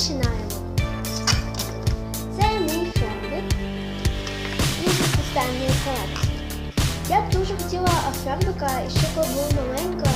починаємо. Це мій фермер. Він системний колекції. Я дуже хотіла фермика ще коли була маленька,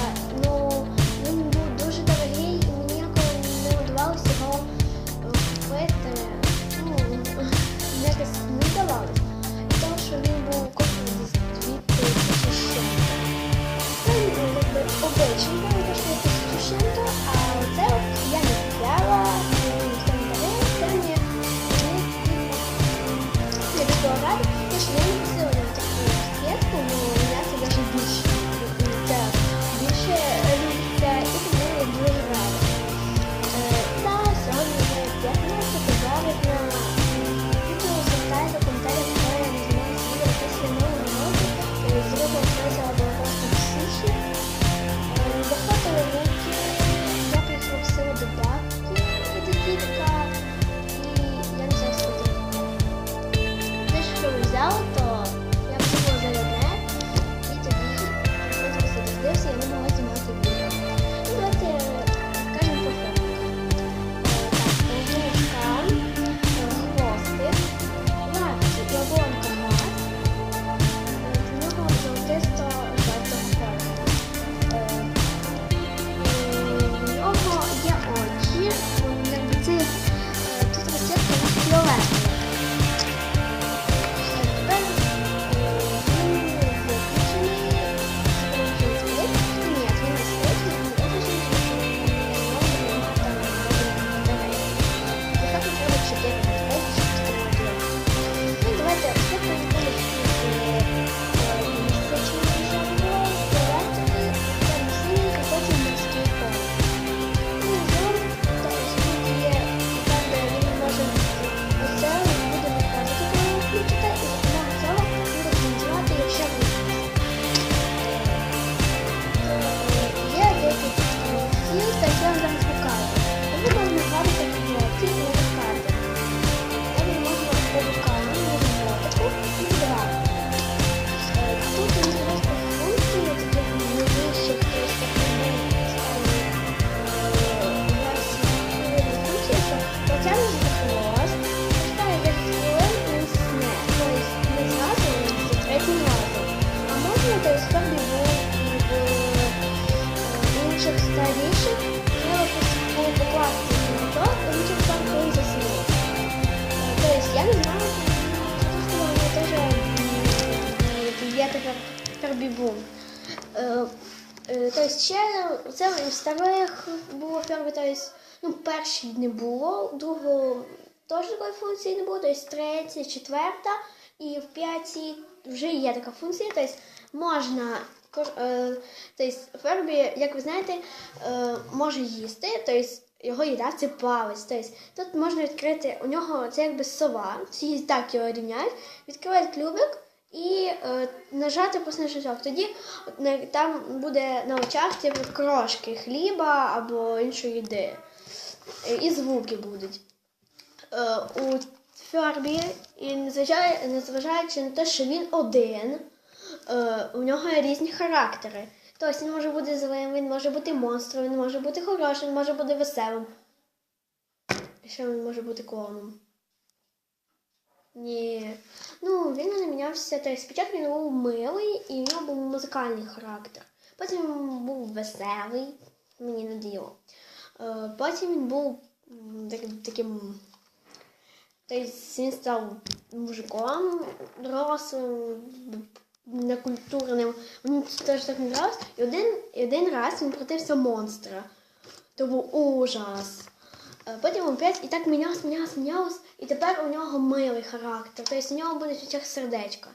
інших треба покласти на то, і інших там коли заснуть. То есть я не знаю, що вони теж є тепер карбібум. Е, е, То есть ще це в старих було ферми, то есть, ну, перші не було, другого теж такої функції не було, то есть третя, четверта, і в п'ятій вже є така функція, то есть можна кор- е, то фербі, як ви знаєте, е, може їсти, то есть його їда це палець. Тобто тут можна відкрити, у нього це якби сова, всі так його рівняють, відкривають клювик і е, нажати на. Тоді там буде на очах типу, крошки хліба або іншої їди. І звуки будуть. У Фербі, і незважаючи на те, що він один, е, у нього є різні характери. Тобто він може бути злим, він може бути монстром, він може бути хорошим, він може бути веселим. І ще він може бути клоуном. Ні. Ну, він не мінявся. Тобто спочатку він був милий і в нього був музикальний характер. Потім він був веселий, мені надоїло. Е, Потім він був так- таким. Тобто він став мужиком дорослим, некультурним. Мені це теж так не нравилось. І один, і один раз він протився монстра. То був ужас. Е, Потім опять і так мінялось, мінялось, мінялось, і тепер у нього милий характер. Тобто у нього буде в сердечко.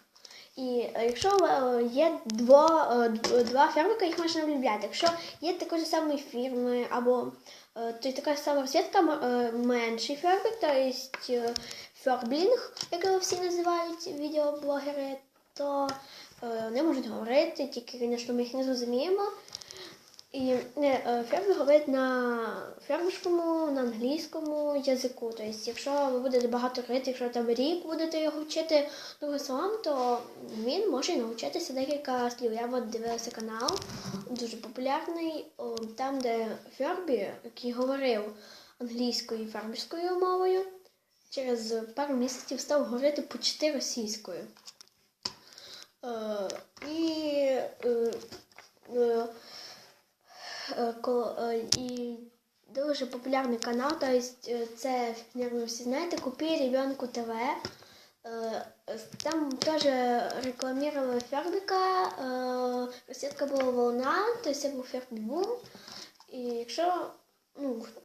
І е, якщо е, є два, е, два фермика, їх можна влюбляти. Якщо є такої самої фірми, або то така сама розсвітка, е, менший фермик, то є е, ферблінг, як його всі називають відеоблогери, то е, вони можуть говорити, тільки, звісно, ми їх не зрозуміємо. І не, е, фермер говорить на фермерському, на англійському язику. Тобто, якщо ви будете багато говорити, якщо там рік будете його вчити новим словам, то він може навчитися декілька слів. Я от дивилася канал, дуже популярний, там, де Фербі, який говорив англійською і фермерською мовою. Через пару місяців став говорити почти російською. Е, і, е, е, і дуже популярний канал, то есть, е, це, ви всі знаєте, Купи ребенку ТВ. Там теж рекламировали Фербика, е, розсітка була волна, то есть це був Фербі Бум. І якщо ну,